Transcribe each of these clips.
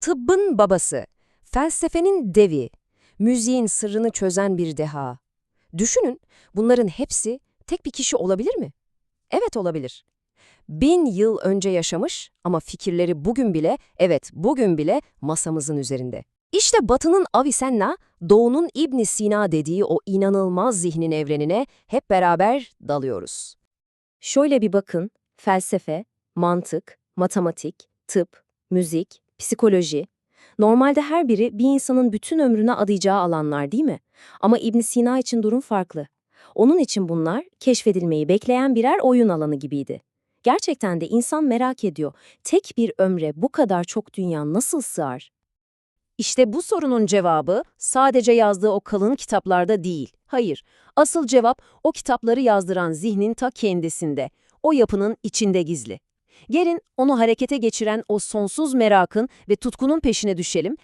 Tıbbın babası, felsefenin devi, müziğin sırrını çözen bir deha. Düşünün, bunların hepsi tek bir kişi olabilir mi? Evet olabilir. Bin yıl önce yaşamış ama fikirleri bugün bile, evet bugün bile masamızın üzerinde. İşte Batı'nın Avicenna, Doğu'nun İbn Sina dediği o inanılmaz zihnin evrenine hep beraber dalıyoruz. Şöyle bir bakın, felsefe, mantık, matematik, tıp, müzik, psikoloji. Normalde her biri bir insanın bütün ömrüne adayacağı alanlar değil mi? Ama İbn Sina için durum farklı. Onun için bunlar keşfedilmeyi bekleyen birer oyun alanı gibiydi. Gerçekten de insan merak ediyor. Tek bir ömre bu kadar çok dünya nasıl sığar? İşte bu sorunun cevabı sadece yazdığı o kalın kitaplarda değil. Hayır, asıl cevap o kitapları yazdıran zihnin ta kendisinde, o yapının içinde gizli. Gelin onu harekete geçiren o sonsuz merakın ve tutkunun peşine düşelim.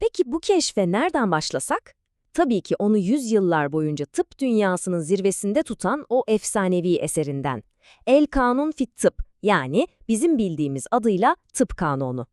Peki bu keşfe nereden başlasak? Tabii ki onu yüzyıllar boyunca tıp dünyasının zirvesinde tutan o efsanevi eserinden. El Kanun fit Tıp yani bizim bildiğimiz adıyla tıp kanunu.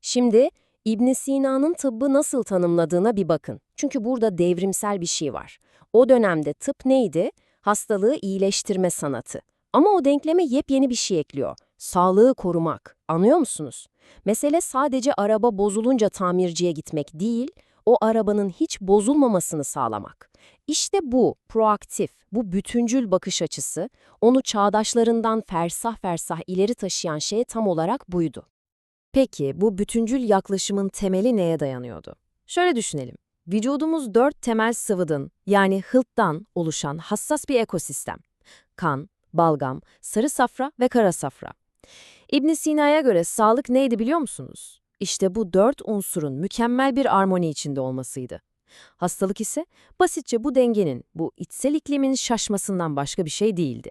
Şimdi İbn Sina'nın tıbbı nasıl tanımladığına bir bakın. Çünkü burada devrimsel bir şey var. O dönemde tıp neydi? Hastalığı iyileştirme sanatı. Ama o denkleme yepyeni bir şey ekliyor. Sağlığı korumak. Anlıyor musunuz? Mesele sadece araba bozulunca tamirciye gitmek değil, o arabanın hiç bozulmamasını sağlamak. İşte bu proaktif, bu bütüncül bakış açısı, onu çağdaşlarından fersah fersah ileri taşıyan şey tam olarak buydu. Peki bu bütüncül yaklaşımın temeli neye dayanıyordu? Şöyle düşünelim. Vücudumuz dört temel sıvıdan yani hılttan oluşan hassas bir ekosistem. Kan, balgam, sarı safra ve kara safra. İbn Sina'ya göre sağlık neydi biliyor musunuz? İşte bu dört unsurun mükemmel bir armoni içinde olmasıydı. Hastalık ise basitçe bu dengenin, bu içsel iklimin şaşmasından başka bir şey değildi.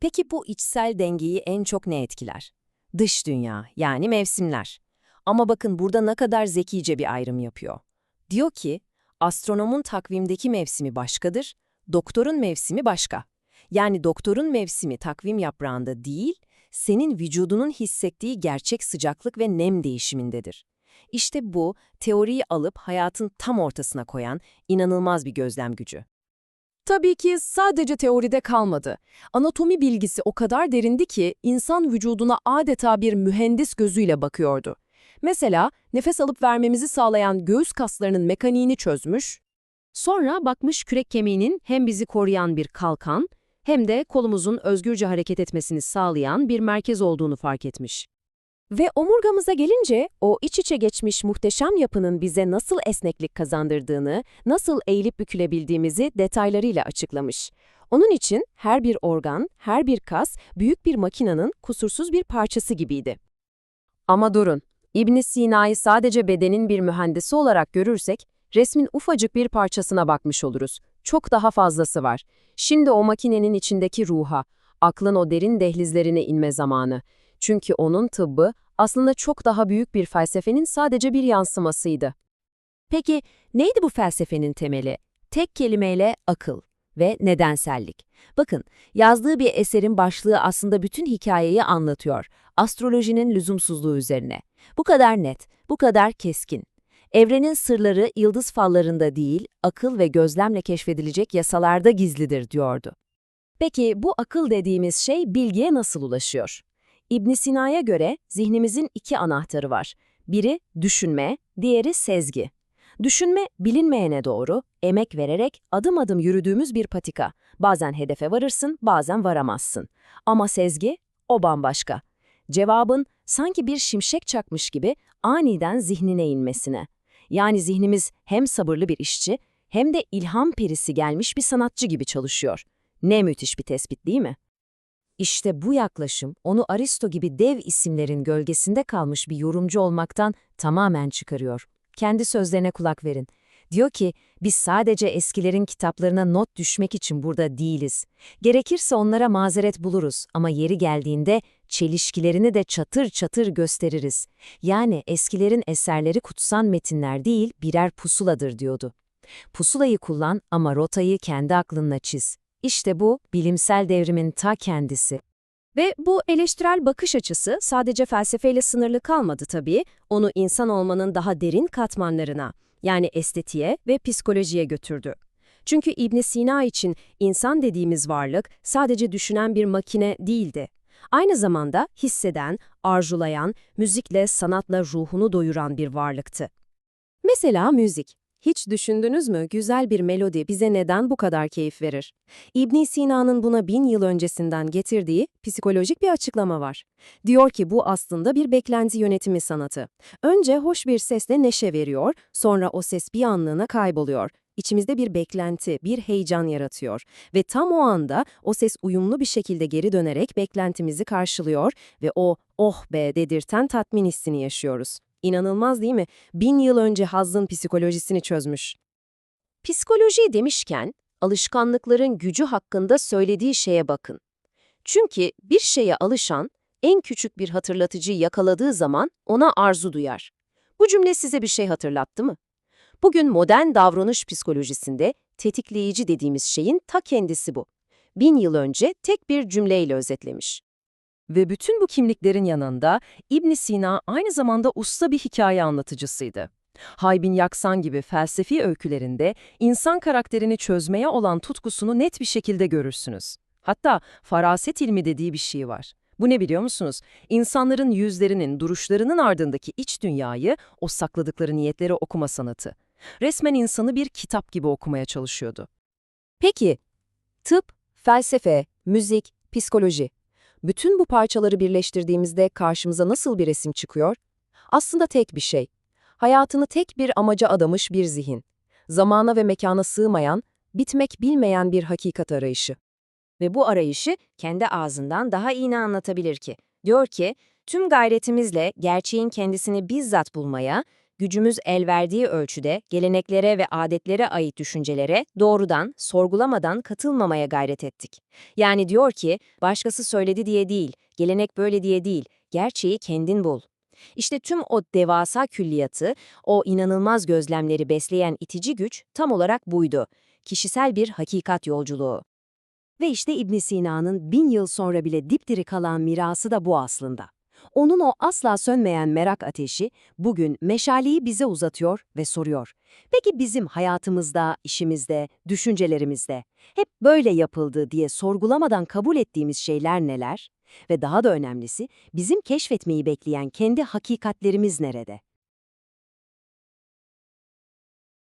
Peki bu içsel dengeyi en çok ne etkiler? Dış dünya, yani mevsimler. Ama bakın burada ne kadar zekice bir ayrım yapıyor. Diyor ki, astronomun takvimdeki mevsimi başkadır, doktorun mevsimi başka. Yani doktorun mevsimi takvim yaprağında değil, senin vücudunun hissettiği gerçek sıcaklık ve nem değişimindedir. İşte bu, teoriyi alıp hayatın tam ortasına koyan inanılmaz bir gözlem gücü. Tabii ki sadece teoride kalmadı. Anatomi bilgisi o kadar derindi ki insan vücuduna adeta bir mühendis gözüyle bakıyordu. Mesela nefes alıp vermemizi sağlayan göğüs kaslarının mekaniğini çözmüş, sonra bakmış kürek kemiğinin hem bizi koruyan bir kalkan hem de kolumuzun özgürce hareket etmesini sağlayan bir merkez olduğunu fark etmiş. Ve omurgamıza gelince o iç içe geçmiş muhteşem yapının bize nasıl esneklik kazandırdığını, nasıl eğilip bükülebildiğimizi detaylarıyla açıklamış. Onun için her bir organ, her bir kas büyük bir makinanın kusursuz bir parçası gibiydi. Ama durun, İbn Sina'yı sadece bedenin bir mühendisi olarak görürsek, resmin ufacık bir parçasına bakmış oluruz. Çok daha fazlası var. Şimdi o makinenin içindeki ruha, aklın o derin dehlizlerine inme zamanı. Çünkü onun tıbbı aslında çok daha büyük bir felsefenin sadece bir yansımasıydı. Peki neydi bu felsefenin temeli? Tek kelimeyle akıl ve nedensellik. Bakın, yazdığı bir eserin başlığı aslında bütün hikayeyi anlatıyor. Astrolojinin lüzumsuzluğu üzerine. Bu kadar net, bu kadar keskin. Evrenin sırları yıldız fallarında değil, akıl ve gözlemle keşfedilecek yasalarda gizlidir diyordu. Peki bu akıl dediğimiz şey bilgiye nasıl ulaşıyor? ibn Sina'ya göre zihnimizin iki anahtarı var. Biri düşünme, diğeri sezgi. Düşünme, bilinmeyene doğru, emek vererek adım adım yürüdüğümüz bir patika. Bazen hedefe varırsın, bazen varamazsın. Ama sezgi, o bambaşka. Cevabın sanki bir şimşek çakmış gibi aniden zihnine inmesine. Yani zihnimiz hem sabırlı bir işçi hem de ilham perisi gelmiş bir sanatçı gibi çalışıyor. Ne müthiş bir tespit değil mi? İşte bu yaklaşım onu Aristo gibi dev isimlerin gölgesinde kalmış bir yorumcu olmaktan tamamen çıkarıyor. Kendi sözlerine kulak verin. Diyor ki, biz sadece eskilerin kitaplarına not düşmek için burada değiliz. Gerekirse onlara mazeret buluruz ama yeri geldiğinde çelişkilerini de çatır çatır gösteririz. Yani eskilerin eserleri kutsan metinler değil, birer pusuladır diyordu. Pusulayı kullan ama rotayı kendi aklınla çiz. İşte bu, bilimsel devrimin ta kendisi. Ve bu eleştirel bakış açısı sadece felsefeyle sınırlı kalmadı tabii, onu insan olmanın daha derin katmanlarına, yani estetiğe ve psikolojiye götürdü. Çünkü İbn Sina için insan dediğimiz varlık sadece düşünen bir makine değildi. Aynı zamanda hisseden, arzulayan, müzikle, sanatla ruhunu doyuran bir varlıktı. Mesela müzik. Hiç düşündünüz mü güzel bir melodi bize neden bu kadar keyif verir? ibn Sina'nın buna bin yıl öncesinden getirdiği psikolojik bir açıklama var. Diyor ki bu aslında bir beklenti yönetimi sanatı. Önce hoş bir sesle neşe veriyor, sonra o ses bir anlığına kayboluyor. İçimizde bir beklenti, bir heyecan yaratıyor ve tam o anda o ses uyumlu bir şekilde geri dönerek beklentimizi karşılıyor ve o oh be dedirten tatmin hissini yaşıyoruz. İnanılmaz değil mi? Bin yıl önce Haz'ın psikolojisini çözmüş. Psikoloji demişken, alışkanlıkların gücü hakkında söylediği şeye bakın. Çünkü bir şeye alışan, en küçük bir hatırlatıcıyı yakaladığı zaman ona arzu duyar. Bu cümle size bir şey hatırlattı mı? Bugün modern davranış psikolojisinde tetikleyici dediğimiz şeyin ta kendisi bu. Bin yıl önce tek bir cümleyle özetlemiş. Ve bütün bu kimliklerin yanında İbn Sina aynı zamanda usta bir hikaye anlatıcısıydı. Haybin Yaksan gibi felsefi öykülerinde insan karakterini çözmeye olan tutkusunu net bir şekilde görürsünüz. Hatta faraset ilmi dediği bir şey var. Bu ne biliyor musunuz? İnsanların yüzlerinin, duruşlarının ardındaki iç dünyayı, o sakladıkları niyetleri okuma sanatı. Resmen insanı bir kitap gibi okumaya çalışıyordu. Peki, tıp, felsefe, müzik, psikoloji. Bütün bu parçaları birleştirdiğimizde karşımıza nasıl bir resim çıkıyor? Aslında tek bir şey. Hayatını tek bir amaca adamış bir zihin. Zamana ve mekana sığmayan, bitmek bilmeyen bir hakikat arayışı. Ve bu arayışı kendi ağzından daha iyi ne anlatabilir ki? Diyor ki, tüm gayretimizle gerçeğin kendisini bizzat bulmaya, gücümüz el verdiği ölçüde geleneklere ve adetlere ait düşüncelere doğrudan, sorgulamadan katılmamaya gayret ettik. Yani diyor ki, başkası söyledi diye değil, gelenek böyle diye değil, gerçeği kendin bul. İşte tüm o devasa külliyatı, o inanılmaz gözlemleri besleyen itici güç tam olarak buydu. Kişisel bir hakikat yolculuğu. Ve işte İbn Sina'nın bin yıl sonra bile dipdiri kalan mirası da bu aslında. Onun o asla sönmeyen merak ateşi bugün meşaleyi bize uzatıyor ve soruyor. Peki bizim hayatımızda, işimizde, düşüncelerimizde hep böyle yapıldı diye sorgulamadan kabul ettiğimiz şeyler neler? Ve daha da önemlisi bizim keşfetmeyi bekleyen kendi hakikatlerimiz nerede?